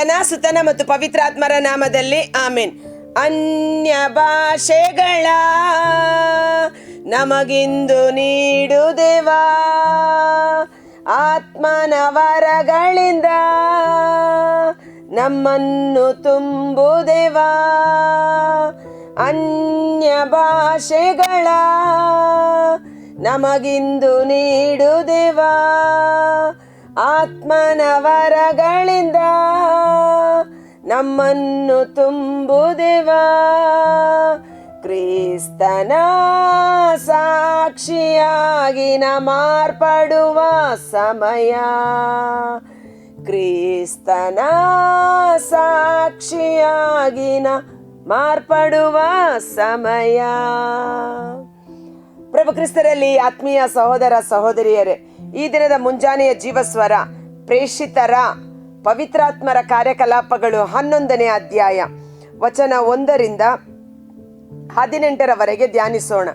ಪಿತನ ಸುತನ ಮತ್ತು ಪವಿತ್ರಾತ್ಮರ ನಾಮದಲ್ಲಿ ಆಮೇನ್. ಅನ್ಯ ಭಾಷೆಗಳ ನಮಗಿಂದು ನೀಡು ದೇವಾ ಆತ್ಮನ ವರಗಳಿಂದ ನಮ್ಮನ್ನು ತುಂಬು ದೇವಾ ಅನ್ಯ ಭಾಷೆಗಳ ನಮಗಿಂದು ನೀಡು ದೇವಾ ಆತ್ಮನ ವರಗಳಿಂದ ನಮ್ಮನ್ನು ತುಂಬು ದೇವಾ ಕ್ರಿಸ್ತನ ಸಾಕ್ಷಿಯಾಗಿ ಮಾರ್ಪಡುವ ಸಮಯ. ಕ್ರಿಸ್ತನ ಸಾಕ್ಷಿಯಾಗಿ ಮಾರ್ಪಡುವ ಸಮಯ. ಪ್ರಭು ಕ್ರಿಸ್ತರಲ್ಲಿ ಆತ್ಮೀಯ ಸಹೋದರ ಸಹೋದರಿಯರೇ, ಈ ದಿನದ ಮುಂಜಾನೆಯ ಜೀವಸ್ವರ, ಪ್ರೇಷಿತರ ಪವಿತ್ರಾತ್ಮರ ಕಾರ್ಯಕಲಾಪಗಳು ಹನ್ನೊಂದನೇ ಅಧ್ಯಾಯ, ವಚನ ಒಂದರಿಂದ ಹದಿನೆಂಟರವರೆಗೆ ಧ್ಯಾನಿಸೋಣ.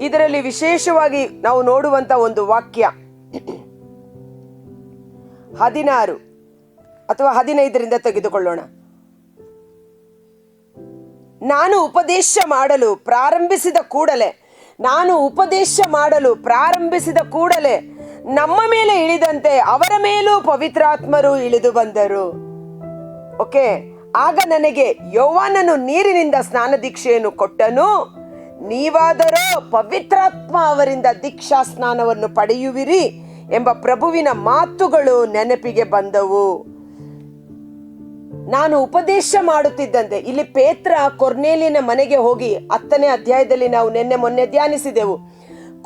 ಇದರಲ್ಲಿ ವಿಶೇಷವಾಗಿ ನಾವು ನೋಡುವಂತ ಒಂದು ವಾಕ್ಯ. ಹದಿನಾರು ಅಥವಾ ಹದಿನೈದರಿಂದ ತೆಗೆದುಕೊಳ್ಳೋಣ. ನಾನು ಉಪದೇಶ ಮಾಡಲು ಪ್ರಾರಂಭಿಸಿದ ಕೂಡಲೇ, ನಾನು ಉಪದೇಶ ಮಾಡಲು ಪ್ರಾರಂಭಿಸಿದ ಕೂಡಲೇ ನಮ್ಮ ಮೇಲೆ ಇಳಿದಂತೆ ಅವರ ಮೇಲೂ ಪವಿತ್ರಾತ್ಮರು ಇಳಿದು ಬಂದರು. ಓಕೆ? ಆಗ ನನಗೆ ಯೌವನನು ನೀರಿನಿಂದ ಸ್ನಾನ ದೀಕ್ಷೆಯನ್ನು ಕೊಟ್ಟನು. ನೀವಾದರೂ ಪವಿತ್ರಾತ್ಮ ಅವರಿಂದ ದೀಕ್ಷಾ ಸ್ನಾನವನ್ನು ಪಡೆಯುವಿರಿ ಎಂಬ ಪ್ರಭುವಿನ ಮಾತುಗಳು ನೆನಪಿಗೆ ಬಂದವು. ನಾನು ಉಪದೇಶ ಮಾಡುತ್ತಿದ್ದಂತೆ ಇಲ್ಲಿ ಪೇತ್ರ ಕೊರ್ನೇಲಿನ ಮನೆಗೆ ಹೋಗಿ ಹತ್ತನೇ ಅಧ್ಯಾಯದಲ್ಲಿ ನಾವು ನಿನ್ನೆ ಮೊನ್ನೆ ಧ್ಯಾನಿಸಿದೆವು.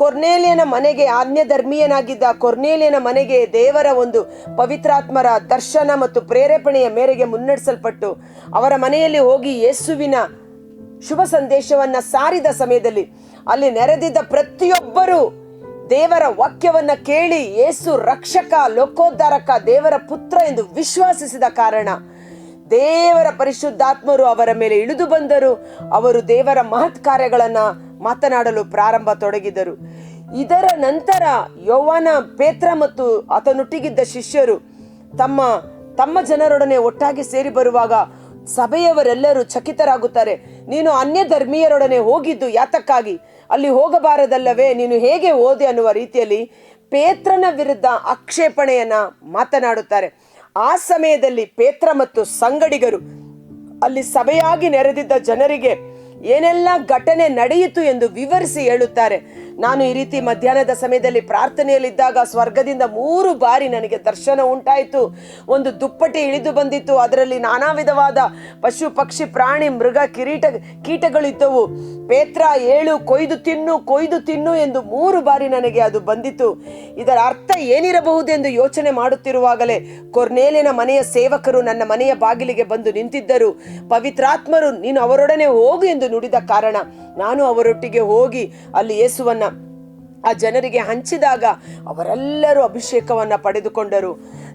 ಕೊರ್ನೇಲಿಯನ ಮನೆಗೆ ಆಜ್ಞ ಧರ್ಮೀಯನಾಗಿದ್ದ ಕೊರ್ನೇಲಿಯನ ಮನೆಗೆ ದೇವರ ಒಂದು ಪವಿತ್ರಾತ್ಮರ ದರ್ಶನ ಮತ್ತು ಪ್ರೇರೇಪಣೆಯ ಮೇರೆಗೆ ಮುನ್ನಡೆಸಲ್ಪಟ್ಟು ಅವರ ಮನೆಯಲ್ಲಿ ಹೋಗಿ ಯೇಸುವಿನ ಶುಭ ಸಂದೇಶವನ್ನ ಸಾರಿದ ಸಮಯದಲ್ಲಿ ಅಲ್ಲಿ ನೆರೆದಿದ್ದ ಪ್ರತಿಯೊಬ್ಬರು ದೇವರ ವಾಕ್ಯವನ್ನ ಕೇಳಿ ಯೇಸು ರಕ್ಷಕ, ಲೋಕೋದ್ಧಾರಕ, ದೇವರ ಪುತ್ರ ಎಂದು ವಿಶ್ವಾಸಿಸಿದ ಕಾರಣ ದೇವರ ಪರಿಶುದ್ಧಾತ್ಮರು ಅವರ ಮೇಲೆ ಇಳಿದು ಬಂದರು. ಅವರು ದೇವರ ಮಹತ್ ಕಾರ್ಯಗಳನ್ನ ಮಾತನಾಡಲು ಪ್ರಾರಂಭ ತೊಡಗಿದರು. ಇದರ ನಂತರ ಯೌವನ, ಪೇತ್ರ ಮತ್ತು ಆತನೊಟ್ಟಿಗಿದ್ದ ಶಿಷ್ಯರು ತಮ್ಮ ತಮ್ಮ ಜನರೊಡನೆ ಒಟ್ಟಾಗಿ ಸೇರಿ ಬರುವಾಗ ಸಭೆಯವರೆಲ್ಲರೂ ಚಕಿತರಾಗುತ್ತಾರೆ. ನೀನು ಅನ್ಯ ಧರ್ಮೀಯರೊಡನೆ ಹೋಗಿದ್ದು ಯಾತಕ್ಕಾಗಿ? ಅಲ್ಲಿ ಹೋಗಬಾರದಲ್ಲವೇ? ನೀನು ಹೇಗೆ ಓದೆ ಅನ್ನುವ ರೀತಿಯಲ್ಲಿ ಪೇತ್ರನ ವಿರುದ್ಧ ಆಕ್ಷೇಪಣೆಯನ್ನ ಮಾತನಾಡುತ್ತಾರೆ. ಆ ಸಮಯದಲ್ಲಿ ಪೇತ್ರ ಮತ್ತು ಸಂಗಡಿಗರು ಅಲ್ಲಿ ಸಭೆಯಾಗಿ ನೆರೆದಿದ್ದ ಜನರಿಗೆ ಏನೆಲ್ಲ ಘಟನೆ ನಡೆಯಿತು ಎಂದು ವಿವರಿಸಿ ಹೇಳುತ್ತಾರೆ. ನಾನು ಈ ರೀತಿ ಮಧ್ಯಾಹ್ನದ ಸಮಯದಲ್ಲಿ ಪ್ರಾರ್ಥನೆಯಲ್ಲಿದ್ದಾಗ ಸ್ವರ್ಗದಿಂದ ಮೂರು ಬಾರಿ ನನಗೆ ದರ್ಶನ ಉಂಟಾಯಿತು. ಒಂದು ದುಪ್ಪಟಿ ಇಳಿದು ಬಂದಿತ್ತು. ಅದರಲ್ಲಿ ನಾನಾ ವಿಧವಾದ ಪಶು, ಪಕ್ಷಿ, ಪ್ರಾಣಿ, ಮೃಗ, ಕಿರೀಟ, ಕೀಟಗಳಿದ್ದವು. ಪೇತ್ರ, ಏಳು, ಕೊಯ್ದು ತಿನ್ನು ಕೊಯ್ದು ತಿನ್ನು ಎಂದು ಮೂರು ಬಾರಿ ನನಗೆ ಅದು ಬಂದಿತ್ತು. ಇದರ ಅರ್ಥ ಏನಿರಬಹುದೆಂದು ಯೋಚನೆ ಮಾಡುತ್ತಿರುವಾಗಲೇ ಕೊರ್ನೇಲಿನ ಮನೆಯ ಸೇವಕರು ನನ್ನ ಮನೆಯ ಬಾಗಿಲಿಗೆ ಬಂದು ನಿಂತಿದ್ದರು. ಪವಿತ್ರಾತ್ಮರು, ನೀನು ಅವರೊಡನೆ ಹೋಗು ಎಂದು ನುಡಿದ ಕಾರಣ ನಾನು ಅವರೊಟ್ಟಿಗೆ ಹೋಗಿ ಅಲ್ಲಿ ಯೇಸುವನ್ನ ಆ ಜನರಿಗೆ ಹಂಚಿದಾಗ ಅವರೆಲ್ಲರೂ ಅಭಿಷೇಕವನ್ನ ಪಡೆದುಕೊಂಡರು.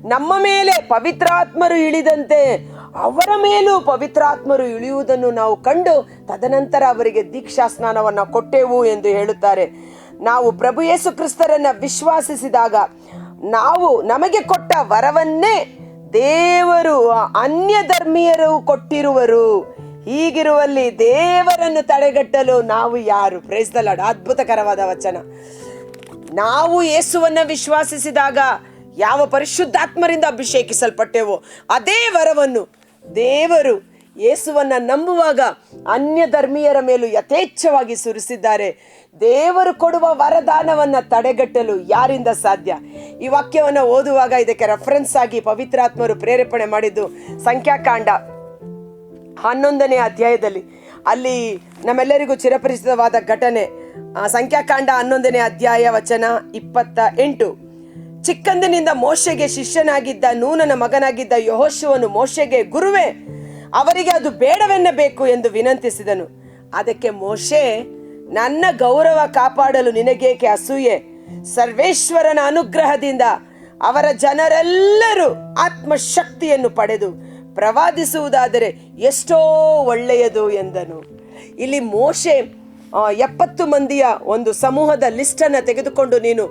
ನಮ್ಮ ಮೇಲೆ ಪವಿತ್ರಾತ್ಮರು ಇಳಿದಂತೆ ಅವರ ಮೇಲೂ ಪವಿತ್ರಾತ್ಮರು ಇಳಿಯುವುದನ್ನು ನಾವು ಕಂಡು ತದನಂತರ ಅವರಿಗೆ ದೀಕ್ಷಾ ಸ್ನಾನವನ್ನ ಕೊಟ್ಟೆವು ಎಂದು ಹೇಳುತ್ತಾರೆ. ನಾವು ಪ್ರಭು ಯೇಸು ಕ್ರಿಸ್ತರನ್ನ ವಿಶ್ವಾಸಿಸಿದಾಗ ನಾವು ನಮಗೆ ಕೊಟ್ಟ ವರವನ್ನೇ ದೇವರು ಅನ್ಯ ಧರ್ಮೀಯರು ಕೊಟ್ಟಿರುವರು. ಹೀಗಿರುವಲ್ಲಿ ದೇವರನ್ನು ತಡೆಗಟ್ಟಲು ನಾವು ಯಾರು? ಪ್ರೇಸ್ದಲಾಡ ಅದ್ಭುತಕರವಾದ ವಚನ. ನಾವು ಯೇಸುವನ್ನ ವಿಶ್ವಾಸಿಸಿದಾಗ ಯಾವ ಪರಿಶುದ್ಧಾತ್ಮರಿಂದ ಅಭಿಷೇಕಿಸಲ್ಪಟ್ಟೆವೋ, ಅದೇ ವರವನ್ನು ದೇವರು ಯೇಸುವನ್ನ ನಂಬುವಾಗ ಅನ್ಯ ಧರ್ಮೀಯರ ಮೇಲೂ ಯಥೇಚ್ಛವಾಗಿ ಸುರಿಸಿದ್ದಾರೆ. ದೇವರು ಕೊಡುವ ವರದಾನವನ್ನು ತಡೆಗಟ್ಟಲು ಯಾರಿಂದ ಸಾಧ್ಯ? ಈ ವಾಕ್ಯವನ್ನು ಓದುವಾಗ ಇದಕ್ಕೆ ರೆಫರೆನ್ಸ್ ಆಗಿ ಪವಿತ್ರಾತ್ಮರು ಪ್ರೇರೇಪಣೆ ಮಾಡಿದ್ದು ಸಂಖ್ಯಾಕಾಂಡ. ಹನ್ನೊಂದನೇ ಅಧ್ಯಾಯದಲ್ಲಿ ಅಲ್ಲಿ ನಮ್ಮೆಲ್ಲರಿಗೂ ಚಿರಪರಿಚಿತವಾದ ಘಟನೆ ಸಂಖ್ಯಾಕಾಂಡ ಹನ್ನೊಂದನೇ ಅಧ್ಯಾಯ ವಚನ ಇಪ್ಪತ್ತ ಎಂಟು. ಚಿಕ್ಕಂದಿನಿಂದ ಮೋಶೆಗೆ ಶಿಷ್ಯನಾಗಿದ್ದ ನೂನನ ಮಗನಾಗಿದ್ದ ಯಹೋಶುವನು ಮೋಶೆಗೆ, ಗುರುವೇ, ಅವರಿಗೆ ಅದು ಬೇಡವೆನ್ನಬೇಕು ಎಂದು ವಿನಂತಿಸಿದನು. ಅದಕ್ಕೆ ಮೋಶೆ, ನನ್ನ ಗೌರವ ಕಾಪಾಡಲು ನಿನಗೇಕೆ ಅಸೂಯೆ? ಸರ್ವೇಶ್ವರನ ಅನುಗ್ರಹದಿಂದ ಅವರ ಜನರೆಲ್ಲರೂ ಆತ್ಮಶಕ್ತಿಯನ್ನು ಪಡೆದು ಪ್ರವಾದಿಸುವುದಾದರೆ ಎಷ್ಟೋ ಒಳ್ಳೆಯದು ಎಂದನು. ಇಲ್ಲಿ ಮೋಶೆ ಎಪ್ಪತ್ತು ಮಂದಿಯ ಒಂದು ಸಮೂಹದ ಲಿಸ್ಟನ್ನು ತೆಗೆದುಕೊಂಡು ನೀನು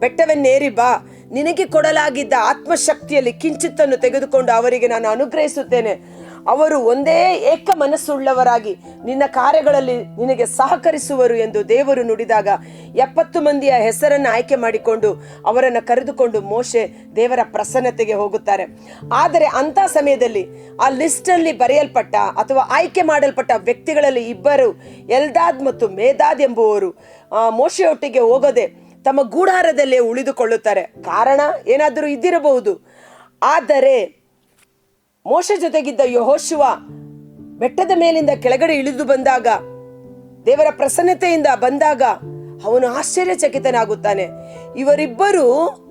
ಬೆಟ್ಟವನ್ನೇರಿ ಬಾ. ನಿನಗೆ ಕೊಡಲಾಗಿದ್ದ ಆತ್ಮಶಕ್ತಿಯಲ್ಲಿ ಕಿಂಚಿತ್ತನ್ನು ತೆಗೆದುಕೊಂಡು ಅವರಿಗೆ ನಾನು ಅನುಗ್ರಹಿಸುತ್ತೇನೆ. ಅವರು ಒಂದೇ ಏಕ ಮನಸ್ಸುಳ್ಳವರಾಗಿ ನಿನ್ನ ಕಾರ್ಯಗಳಲ್ಲಿ ನಿನಗೆ ಸಹಕರಿಸುವರು ಎಂದು ದೇವರು ನುಡಿದಾಗ ಎಪ್ಪತ್ತು ಮಂದಿಯ ಹೆಸರನ್ನು ಆಯ್ಕೆ ಮಾಡಿಕೊಂಡು ಅವರನ್ನು ಕರೆದುಕೊಂಡು ಮೋಶೆ ದೇವರ ಪ್ರಸನ್ನತೆಗೆ ಹೋಗುತ್ತಾರೆ. ಆದರೆ ಅಂಥ ಸಮಯದಲ್ಲಿ ಆ ಲಿಸ್ಟಲ್ಲಿ ಬರೆಯಲ್ಪಟ್ಟ ಅಥವಾ ಆಯ್ಕೆ ಮಾಡಲ್ಪಟ್ಟ ವ್ಯಕ್ತಿಗಳಲ್ಲಿ ಇಬ್ಬರು ಎಲ್ದಾದ್ ಮತ್ತು ಮೇದಾದ್ ಎಂಬುವರು ಮೋಶೆಯೊಟ್ಟಿಗೆ ಹೋಗದೆ ತಮ್ಮ ಗೂಢಾರದಲ್ಲೇ ಉಳಿದುಕೊಳ್ಳುತ್ತಾರೆ. ಕಾರಣ ಏನಾದರೂ ಇದ್ದಿರಬಹುದು. ಆದರೆ ಮೋಶ ಜೊತೆಗಿದ್ದ ಯಹೋಶುವ ಬೆಟ್ಟದ ಮೇಲಿಂದ ಕೆಳಗಡೆ ಇಳಿದು ಬಂದಾಗ, ದೇವರ ಪ್ರಸನ್ನತೆಯಿಂದ ಬಂದಾಗ ಅವನು ಆಶ್ಚರ್ಯಚಕಿತನಾಗುತ್ತಾನೆ. ಇವರಿಬ್ಬರು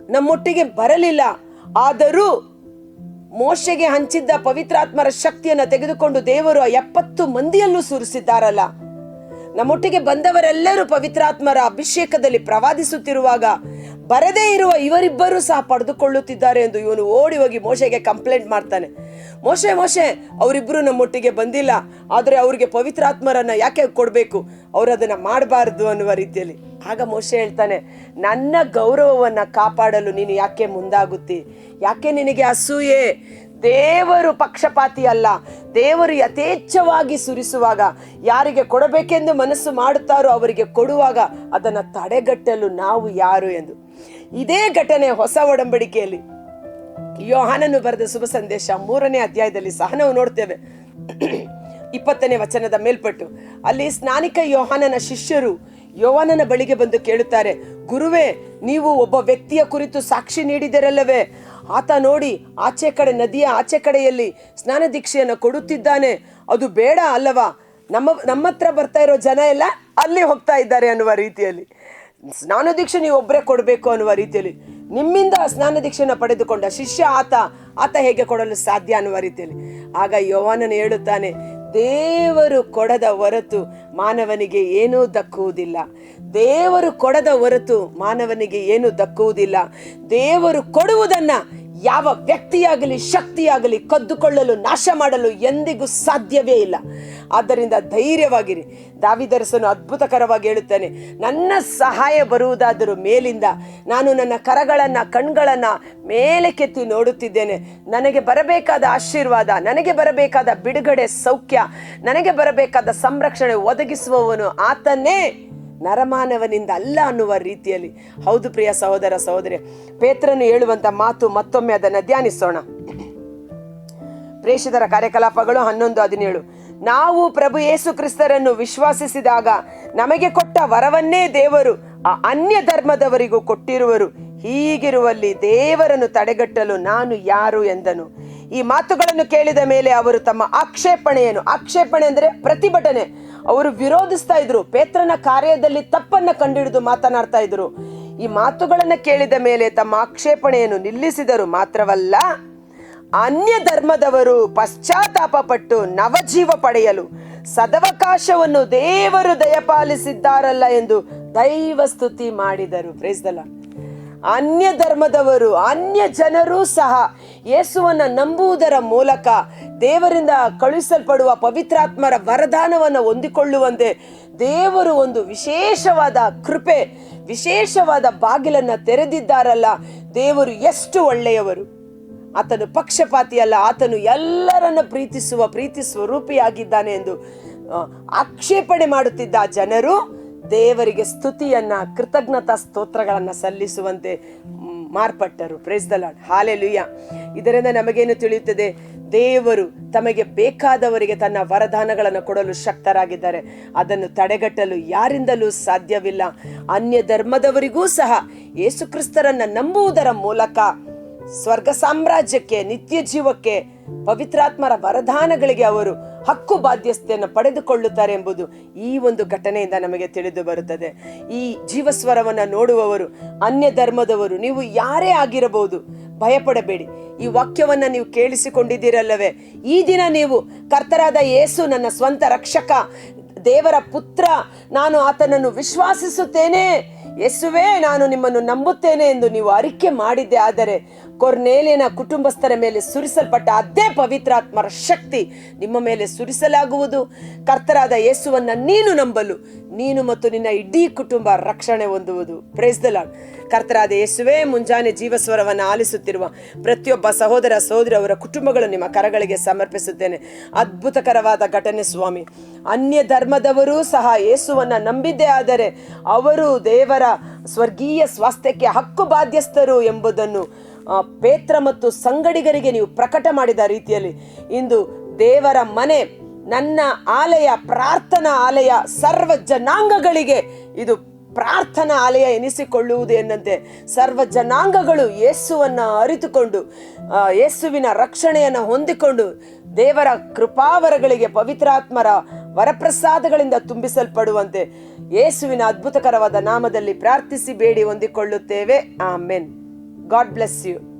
ನಮ್ಮೊಟ್ಟಿಗೆ ಬರಲಿಲ್ಲ. ಆದರೂ ಮೋಶೆಗೆ ಹಂಚಿದ್ದ ಪವಿತ್ರಾತ್ಮರ ಶಕ್ತಿಯನ್ನು ತೆಗೆದುಕೊಂಡು ದೇವರು ಆ ಎಪ್ಪತ್ತು ಮಂದಿಯಲ್ಲೂ ಸುರಿಸಿದ್ದಾರಲ್ಲ. ನಮ್ಮೊಟ್ಟಿಗೆ ಬಂದವರೆಲ್ಲರೂ ಪವಿತ್ರಾತ್ಮರ ಅಭಿಷೇಕದಲ್ಲಿ ಪ್ರವಾದಿಸುತ್ತಿರುವಾಗ ಬರದೇ ಇರುವ ಇವರಿಬ್ಬರು ಸಹ ಪಡೆದುಕೊಳ್ಳುತ್ತಿದ್ದಾರೆ ಎಂದು ಇವನು ಓಡಿ ಹೋಗಿ ಮೋಶೆಗೆ ಕಂಪ್ಲೇಂಟ್ ಮಾಡ್ತಾನೆ. ಮೋಶೆ ಮೋಶೆ ಅವರಿಬ್ಬರು ನಮ್ಮೊಟ್ಟಿಗೆ ಬಂದಿಲ್ಲ. ಆದರೆ ಅವರಿಗೆ ಪವಿತ್ರಾತ್ಮರನ್ನ ಯಾಕೆ ಕೊಡಬೇಕು? ಅವರು ಅದನ್ನು ಮಾಡಬಾರ್ದು ಅನ್ನುವ ರೀತಿಯಲ್ಲಿ. ಆಗ ಮೋಶೆ ಹೇಳ್ತಾನೆ, ನನ್ನ ಗೌರವವನ್ನು ಕಾಪಾಡಲು ನೀನು ಯಾಕೆ ಮುಂದಾಗುತ್ತಿ? ಯಾಕೆ ನಿನಗೆ ಅಸೂಯೆ? ದೇವರು ಪಕ್ಷಪಾತಿ ಅಲ್ಲ. ದೇವರು ಯಥೇಚ್ಛವಾಗಿ ಸುರಿಸುವಾಗ ಯಾರಿಗೆ ಕೊಡಬೇಕೆಂದು ಮನಸ್ಸು ಮಾಡುತ್ತಾರೋ ಅವರಿಗೆ ಕೊಡುವಾಗ ಅದನ್ನು ತಡೆಗಟ್ಟಲು ನಾವು ಯಾರು ಎಂದು. ಇದೇ ಘಟನೆ ಹೊಸ ಒಡಂಬಡಿಕೆಯಲ್ಲಿ ಯೋಹಾನನು ಬರೆದ ಶುಭ ಸಂದೇಶ ಮೂರನೇ ಅಧ್ಯಾಯದಲ್ಲಿ ಸಹ ನಾವು ನೋಡ್ತೇವೆ. ಇಪ್ಪತ್ತನೇ ವಚನದ ಮೇಲ್ಪಟ್ಟು ಅಲ್ಲಿ ಸ್ನಾನಿಕ ಯೋಹಾನನ ಶಿಷ್ಯರು ಯೋಹಾನನ ಬಳಿಗೆ ಬಂದು ಕೇಳುತ್ತಾರೆ, ಗುರುವೇ, ನೀವು ಒಬ್ಬ ವ್ಯಕ್ತಿಯ ಕುರಿತು ಸಾಕ್ಷಿ ನೀಡಿದರಲ್ಲವೇ? ಆತ ನೋಡಿ, ಆಚೆ ಕಡೆ, ನದಿಯ ಆಚೆ ಕಡೆಯಲ್ಲಿ ಸ್ನಾನ ದೀಕ್ಷೆಯನ್ನು ಕೊಡುತ್ತಿದ್ದಾನೆ. ಅದು ಬೇಡ ಅಲ್ಲವಾ? ನಮ್ಮ ನಮ್ಮ ಹತ್ರ ಬರ್ತಾ ಇರೋ ಜನ ಎಲ್ಲ ಅಲ್ಲಿ ಹೋಗ್ತಾ ಇದ್ದಾರೆ ಅನ್ನುವ ರೀತಿಯಲ್ಲಿ. ಸ್ನಾನ ದೀಕ್ಷೆ ನೀವು ಒಬ್ಬರೇ ಕೊಡಬೇಕು ಅನ್ನುವ ರೀತಿಯಲ್ಲಿ. ನಿಮ್ಮಿಂದ ಸ್ನಾನ ದೀಕ್ಷೆಯನ್ನು ಪಡೆದುಕೊಂಡ ಶಿಷ್ಯ ಆತ ಆತ ಹೇಗೆ ಕೊಡಲು ಸಾಧ್ಯ ಅನ್ನುವ ರೀತಿಯಲ್ಲಿ. ಆಗ ಯೋವಾನನು ಹೇಳುತ್ತಾನೆ ದೇವರು ಕೊಡದ ಹೊರತು ಮಾನವನಿಗೆ ಏನೂ ದಕ್ಕುವುದಿಲ್ಲ. ದೇವರು ಕೊಡದ ಹೊರತು ಮಾನವನಿಗೆ ಏನು ದಕ್ಕುವುದಿಲ್ಲ. ದೇವರು ಕೊಡುವುದನ್ನ ಯಾವ ವ್ಯಕ್ತಿಯಾಗಲಿ ಶಕ್ತಿಯಾಗಲಿ ಕದ್ದುಕೊಳ್ಳಲು ನಾಶ ಮಾಡಲು ಎಂದಿಗೂ ಸಾಧ್ಯವೇ ಇಲ್ಲ. ಆದ್ದರಿಂದ ಧೈರ್ಯವಾಗಿರಿ. ದಾವಿದರಸನು ಅದ್ಭುತಕರವಾಗಿ ಹೇಳುತ್ತಾನೆ, ನನ್ನ ಸಹಾಯ ಬರುವುದಾದರೂ ಮೇಲಿಂದ ನಾನು ನನ್ನ ಕರಗಳನ್ನು, ಕಣ್ಗಳನ್ನು ಮೇಲೆ ಕೆತ್ತಿ ನೋಡುತ್ತಿದ್ದೇನೆ. ನನಗೆ ಬರಬೇಕಾದ ಆಶೀರ್ವಾದ, ನನಗೆ ಬರಬೇಕಾದ ಬಿಡುಗಡೆ ಸೌಖ್ಯ, ನನಗೆ ಬರಬೇಕಾದ ಸಂರಕ್ಷಣೆ ಒದಗಿಸುವವನು ಆತನೇ. ನರಮಾನವನಿಂದ ಅಲ್ಲ ಅನ್ನುವ ರೀತಿಯಲ್ಲಿ. ಹೌದು ಪ್ರಿಯ ಸಹೋದರ ಸಹೋದರಿ, ಪೇತ್ರನು ಹೇಳುವಂತ ಮಾತು ಮತ್ತೊಮ್ಮೆ ಅದನ್ನು ಧ್ಯಾನಿಸೋಣ. ಪ್ರೇಷಿತರ ಕಾರ್ಯಕಲಾಪಗಳು ಹನ್ನೊಂದು ಹದಿನೇಳು. ನಾವು ಪ್ರಭು ಯೇಸು ಕ್ರಿಸ್ತರನ್ನು ವಿಶ್ವಾಸಿಸಿದಾಗ ನಮಗೆ ಕೊಟ್ಟ ವರವನ್ನೇ ದೇವರು ಆ ಅನ್ಯ ಧರ್ಮದವರಿಗೂ ಕೊಟ್ಟಿರುವರು. ಹೀಗಿರುವಲ್ಲಿ ದೇವರನ್ನು ತಡೆಗಟ್ಟಲು ನಾನು ಯಾರು ಎಂದನು. ಈ ಮಾತುಗಳನ್ನು ಕೇಳಿದ ಮೇಲೆ ಅವರು ತಮ್ಮ ಆಕ್ಷೇಪಣೆಯನ್ನು, ಆಕ್ಷೇಪಣೆ ಅಂದರೆ ಪ್ರತಿಭಟನೆ, ಅವರು ವಿರೋಧಿಸ್ತಾ ಇದ್ರು. ಪೇತ್ರನ ಕಾರ್ಯದಲ್ಲಿ ತಪ್ಪನ್ನ ಕಂಡುಹಿಡಿದು ಮಾತನಾಡ್ತಾ ಇದ್ರು. ಈ ಮಾತುಗಳನ್ನು ಕೇಳಿದ ಮೇಲೆ ತಮ್ಮ ಆಕ್ಷೇಪಣೆಯನ್ನು ನಿಲ್ಲಿಸಿದರು ಮಾತ್ರವಲ್ಲ ಅನ್ಯ ಧರ್ಮದವರು ಪಶ್ಚಾತ್ತಾಪ ಪಟ್ಟು ನವಜೀವ ಪಡೆಯಲು ಸದವಕಾಶವನ್ನು ದೇವರು ದಯಪಾಲಿಸಿದ್ದಾರಲ್ಲ ಎಂದು ದೈವ ಸ್ತುತಿ ಮಾಡಿದರು. ಪ್ರೇಸ್ದಲ್ಲ ಅನ್ಯ ಧರ್ಮದವರು ಅನ್ಯ ಜನರೂ ಸಹ ಯೇಸುವನ್ನ ನಂಬುವುದರ ಮೂಲಕ ದೇವರಿಂದ ಕಳುಹಿಸಲ್ಪಡುವ ಪವಿತ್ರಾತ್ಮರ ವರದಾನವನ್ನು ಹೊಂದಿಕೊಳ್ಳುವಂತೆ ದೇವರು ಒಂದು ವಿಶೇಷವಾದ ಕೃಪೆ, ವಿಶೇಷವಾದ ಬಾಗಿಲನ್ನು ತೆರೆದಿದ್ದಾರಲ್ಲ, ದೇವರು ಎಷ್ಟು ಒಳ್ಳೆಯವರು. ಆತನು ಪಕ್ಷಪಾತಿ ಅಲ್ಲ, ಆತನು ಎಲ್ಲರನ್ನ ಪ್ರೀತಿಸುವ ಪ್ರೀತಿ ಸ್ವರೂಪಿಯಾಗಿದ್ದಾನೆ ಎಂದು ಆಕ್ಷೇಪಣೆ ಮಾಡುತ್ತಿದ್ದ ಜನರು ದೇವರಿಗೆ ಸ್ತುತಿಯನ್ನ, ಕೃತಜ್ಞತಾ ಸ್ತೋತ್ರಗಳನ್ನ ಸಲ್ಲಿಸುವಂತೆ ಮಾರ್ಪಟ್ಟರು. ಪ್ರೇಸ್ ದ ಲಾರ್ಡ್ ಹಾಲೆಲುಯ್ಯ ಇದರಿಂದ ನಮಗೇನು ತಿಳಿಯುತ್ತದೆ? ದೇವರು ತಮಗೆ ಬೇಕಾದವರಿಗೆ ತನ್ನ ವರದಾನಗಳನ್ನು ಕೊಡಲು ಶಕ್ತರಾಗಿದ್ದಾರೆ. ಅದನ್ನು ತಡೆಗಟ್ಟಲು ಯಾರಿಂದಲೂ ಸಾಧ್ಯವಿಲ್ಲ. ಅನ್ಯ ಧರ್ಮದವರಿಗೂ ಸಹ ಯೇಸುಕ್ರಿಸ್ತರನ್ನ ನಂಬುವುದರ ಮೂಲಕ ಸ್ವರ್ಗ ಸಾಮ್ರಾಜ್ಯಕ್ಕೆ, ನಿತ್ಯ ಜೀವಕ್ಕೆ, ಪವಿತ್ರಾತ್ಮರ ವರದಾನಗಳಿಗೆ ಅವರು ಹಕ್ಕು ಬಾಧ್ಯಸ್ಥೆಯನ್ನು ಪಡೆದುಕೊಳ್ಳುತ್ತಾರೆ ಎಂಬುದು ಈ ಒಂದು ಘಟನೆಯಿಂದ ನಮಗೆ ತಿಳಿದು ಬರುತ್ತದೆ. ಈ ಜೀವಸ್ವರವನ್ನು ನೋಡುವವರು ಅನ್ಯ ಧರ್ಮದವರು ನೀವು ಯಾರೇ ಆಗಿರಬಹುದು, ಭಯಪಡಬೇಡಿ. ಈ ವಾಕ್ಯವನ್ನು ನೀವು ಕೇಳಿಸಿಕೊಂಡಿದ್ದೀರಲ್ಲವೇ? ಈ ದಿನ ನೀವು ಕರ್ತರಾದ ಯೇಸು ನನ್ನ ಸ್ವಂತ ರಕ್ಷಕ, ದೇವರ ಪುತ್ರ, ನಾನು ಆತನನ್ನು ವಿಶ್ವಾಸಿಸುತ್ತೇನೆ. ಯೇಸುವೇ, ನಾನು ನಿಮ್ಮನ್ನು ನಂಬುತ್ತೇನೆ ಎಂದು ನೀವು ಅರಿಕೆ ಮಾಡಿದ್ದೆ. ಆದರೆ ಕೊರ್ನೇಲಿಯನ ಕುಟುಂಬಸ್ಥರ ಮೇಲೆ ಸುರಿಸಲ್ಪಟ್ಟ ಅದೇ ಪವಿತ್ರಾತ್ಮರ ಶಕ್ತಿ ನಿಮ್ಮ ಮೇಲೆ ಸುರಿಸಲಾಗುವುದು. ಕರ್ತರಾದ ಯೇಸುವನ್ನ ನೀನು ನಂಬಲು, ನೀನು ಮತ್ತು ನಿನ್ನ ಇಡೀ ಕುಟುಂಬ ರಕ್ಷಣೆ ಹೊಂದುವುದು. ಪ್ರೇಸ್ ದ ಲಾರ್ಡ್ ಕರ್ತರಾದ ಯೇಸುವೇ, ಮುಂಜಾನೆ ಜೀವಸ್ವರವನ್ನು ಆಲಿಸುತ್ತಿರುವ ಪ್ರತಿಯೊಬ್ಬ ಸಹೋದರ ಸಹೋದರಿ ಅವರ ಕುಟುಂಬಗಳು ನಿಮ್ಮ ಕರಗಳಿಗೆ ಸಮರ್ಪಿಸುತ್ತೇನೆ. ಅದ್ಭುತಕರವಾದ ಘಟನೆ ಸ್ವಾಮಿ. ಅನ್ಯ ಧರ್ಮದವರೂ ಸಹ ಯೇಸುವನ್ನ ನಂಬಿದ್ದೇ ಆದರೆ ಅವರು ದೇವರ ಸ್ವರ್ಗೀಯ ಸ್ವಾಸ್ಥ್ಯಕ್ಕೆ ಹಕ್ಕು ಬಾಧ್ಯಸ್ಥರು ಎಂಬುದನ್ನು ಪೇತ್ರ ಮತ್ತು ಸಂಗಡಿಗರಿಗೆ ನೀವು ಪ್ರಕಟ ಮಾಡಿದ ರೀತಿಯಲ್ಲಿ ಇಂದು ದೇವರ ಮನೆ, ನನ್ನ ಆಲಯ, ಪ್ರಾರ್ಥನಾ ಆಲಯ, ಸರ್ವ ಜನಾಂಗಗಳಿಗೆ ಇದು ಪ್ರಾರ್ಥನಾ ಆಲಯ ಎನಿಸಿಕೊಳ್ಳುವುದು ಎಂದಂತೆ ಸರ್ವ ಜನಾಂಗಗಳು ಯೇಸುವನ್ನು ಅರಿತುಕೊಂಡು ಯೇಸುವಿನ ರಕ್ಷಣೆಯನ್ನು ಹೊಂದಿಕೊಂಡು ದೇವರ ಕೃಪಾವರಗಳಿಗೆ ಪವಿತ್ರಾತ್ಮರ ವರಪ್ರಸಾದಗಳಿಂದ ತುಂಬಿಸಲ್ಪಡುವಂತೆ ಯೇಸುವಿನ ಅದ್ಭುತಕರವಾದ ನಾಮದಲ್ಲಿ ಪ್ರಾರ್ಥಿಸಿ, ಬೇಡಿ, ಹೊಂದಿಕೊಳ್ಳುತ್ತೇವೆ. ಆಮೆನ್. God bless you.